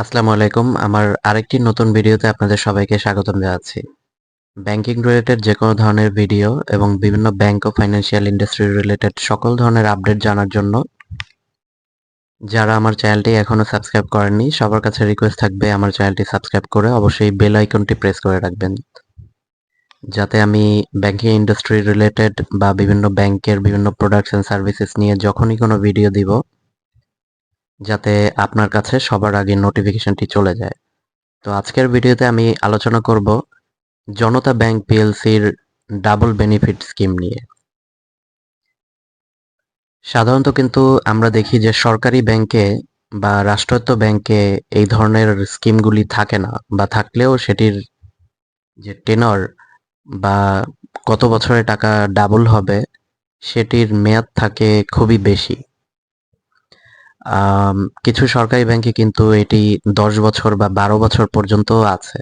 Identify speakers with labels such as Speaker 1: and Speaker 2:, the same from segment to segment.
Speaker 1: আসসালামু আলাইকুম। আমার আরেকটি নতুন ভিডিওতে আপনাদের সবাইকে স্বাগতম জানাচ্ছি। ব্যাংকিং রিলেটেড যে কোনো ধরনের ভিডিও এবং বিভিন্ন ব্যাংক ও ফাইন্যান্সিয়াল ইন্ডাস্ট্রি রিলেটেড সকল ধরনের আপডেট জানার জন্য যারা আমার চ্যানেলটি এখনও সাবস্ক্রাইব করেননি, সবার কাছে রিকোয়েস্ট থাকবে আমার চ্যানেলটি সাবস্ক্রাইব করে অবশ্যই বেল আইকনটি প্রেস করে রাখবেন। যাতে আমি ব্যাংকিং ইন্ডাস্ট্রি রিলেটেড বা বিভিন্ন ব্যাংকের বিভিন্ন প্রোডাক্টস অ্যান্ড সার্ভিসেস নিয়ে যখনই কোনো ভিডিও দিব যাতে আপনার কাছে সবার আগে নোটিফিকেশনটি চলে যায়। তো আজকের ভিডিওতে আমি আলোচনা করব জনতা ব্যাংক পিএলসির ডাবল বেনিফিট স্কিম নিয়ে। সাধারণত কিন্তু আমরা দেখি যে সরকারি ব্যাংকে বা রাষ্ট্রায়ত্ত ব্যাংকে এই ধরনের স্কিমগুলি থাকে না বা থাকলেও সেটির যে টেনর বা কত বছরে টাকা ডাবল হবে, সেটির মেয়াদ থাকে খুবই বেশি। কিছু সরকারি ব্যাংকে কিন্তু এটি দশ বছর বা বারো বছর পর্যন্ত আছে।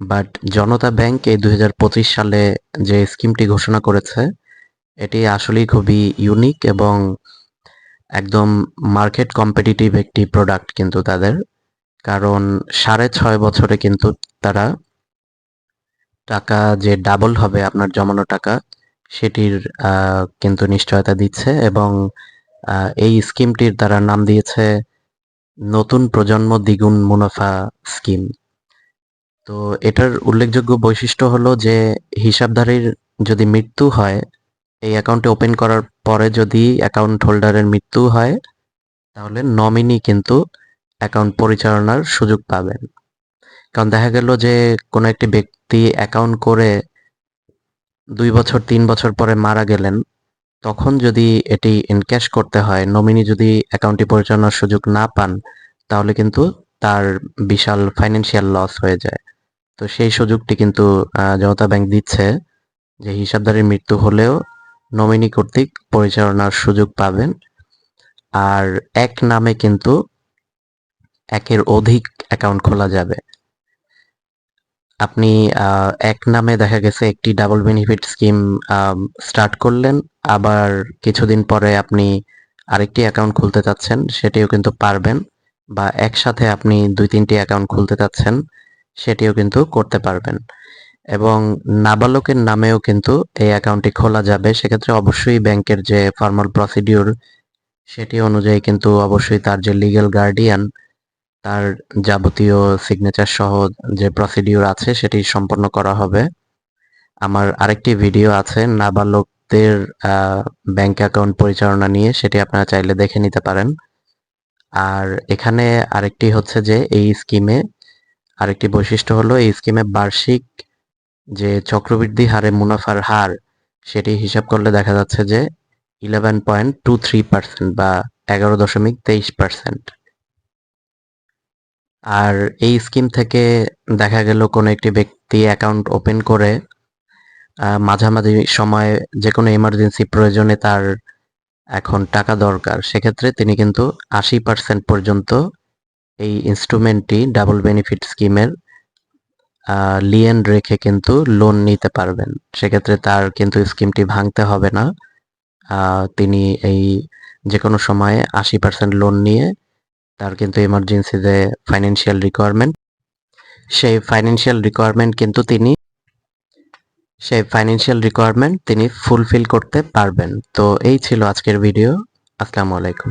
Speaker 1: বাট জনতা ব্যাংক এই দুই সালে যে স্কিমটি ঘোষণা করেছে, এটি আসলেই খুবই ইউনিক এবং একদম মার্কেট কম্পিটিটিভ একটি প্রোডাক্ট কিন্তু তাদের। কারণ সাড়ে ছয় বছরে কিন্তু তারা টাকা যে ডাবল হবে আপনার জমানো টাকা, সেটির কিন্তু নিশ্চয়তা দিচ্ছে এবং এই স্কিমটির দ্বারা নাম দিয়েছে নতুন প্রজন্ম দ্বিগুণ মুনাফা স্কিম। তো এটার উল্লেখযোগ্য বৈশিষ্ট্য হলো যে, হিসাবধারীর যদি মৃত্যু হয়, এই অ্যাকাউন্টে ওপেন করার পরে যদি অ্যাকাউন্ট হোল্ডারের মৃত্যু হয়, তাহলে নমিনি কিন্তু অ্যাকাউন্ট পরিচালনার সুযোগ পাবেন। কারণ দেখা গেল যে, কোনো একটি ব্যক্তি অ্যাকাউন্ট করে দুই বছর, তিন বছর পরে মারা গেলেন তখন যদি এটি এনক্যাশ করতে হয় নমিনি যদি অ্যাকাউন্টটি পরিচালনার সুযোগ না পান, তাহলে কিন্তু তার বিশাল ফাইন্যান্সিয়াল লস হয়ে যায়। তো সেই সুযোগটি কিন্তু জনতা ব্যাংক দিচ্ছে যে হিসাবধারীর মৃত্যু হলেও নমিনি কর্তৃক পরিচালনার সুযোগ পাবেন। আর এক নামে কিন্তু একের অধিক অ্যাকাউন্ট খোলা যাবে। আপনি এক নামে দেখা গেছে একটি ডাবল বেনিফিট স্কিম স্টার্ট করলেন। আবার কিছুদিন পরে আপনি আরেকটি অ্যাকাউন্ট খুলতে চাচ্ছেন, সেটিও কিন্তু পারবেন বা একসাথে আপনি দুই তিনটি অ্যাকাউন্ট খুলতে চাচ্ছেন, সেটিও কিন্তু করতে পারবেন। এবং নাবালকের নামেও কিন্তু এই অ্যাকাউন্টটি খোলা যাবে। সেক্ষেত্রে অবশ্যই ব্যাংকের যে ফর্মাল প্রসিডিউর সেটি অনুযায়ী কিন্তু অবশ্যই তার যে লিগ্যাল গার্ডিয়ান তার যাবতীয় সিগনেচার সহ যে প্রসিডিউর আছে সেটি সম্পন্ন করা হবে। আমার আরেকটি ভিডিও আছে নাবালকদের ব্যাংক অ্যাকাউন্ট পরিচালনা নিয়ে, সেটি আপনারা চাইলে দেখে নিতে পারেন। আর এখানে আরেকটি হচ্ছে যে এই স্কিমে আরেকটি বৈশিষ্ট্য হলো, এই স্কিমে বার্ষিক যে চক্রবৃদ্ধি হারে মুনাফার হার, সেটি হিসাব করলে দেখা যাচ্ছে যে eleven point two three percent বা এগারো দশমিক তেইশ পার্সেন্ট আর এই স্কিম থেকে দেখা গেল কোনো একটি ব্যক্তি অ্যাকাউন্ট ওপেন করে মাঝামাঝি সময়ে যে কোনো এমার্জেন্সি প্রয়োজনে তার এখন টাকা দরকার। সেক্ষেত্রে তিনি কিন্তু আশি পার্সেন্ট পর্যন্ত এই ইনস্ট্রুমেন্টটি ডাবল বেনিফিট স্কিমের লিয়েন রেখে কিন্তু লোন নিতে পারবেন। সেক্ষেত্রে তার কিন্তু স্কিমটি ভাঙতে হবে না। তিনি এই যে কোনো সময়ে আশি পার্সেন্ট লোন নিয়ে তার কিন্তু এমার্জেন্সিতে ফাইন্যান্সিয়াল রিকোয়ারমেন্ট সেই ফাইন্যান্সিয়াল রিকোয়ারমেন্ট কিন্তু তিনি, সেই ফাইন্যান্সিয়াল রিকোয়ারমেন্ট তিনি ফুলফিল করতে পারবেন। তো এই ছিল আজকের ভিডিও আসসালামু আলাইকুম।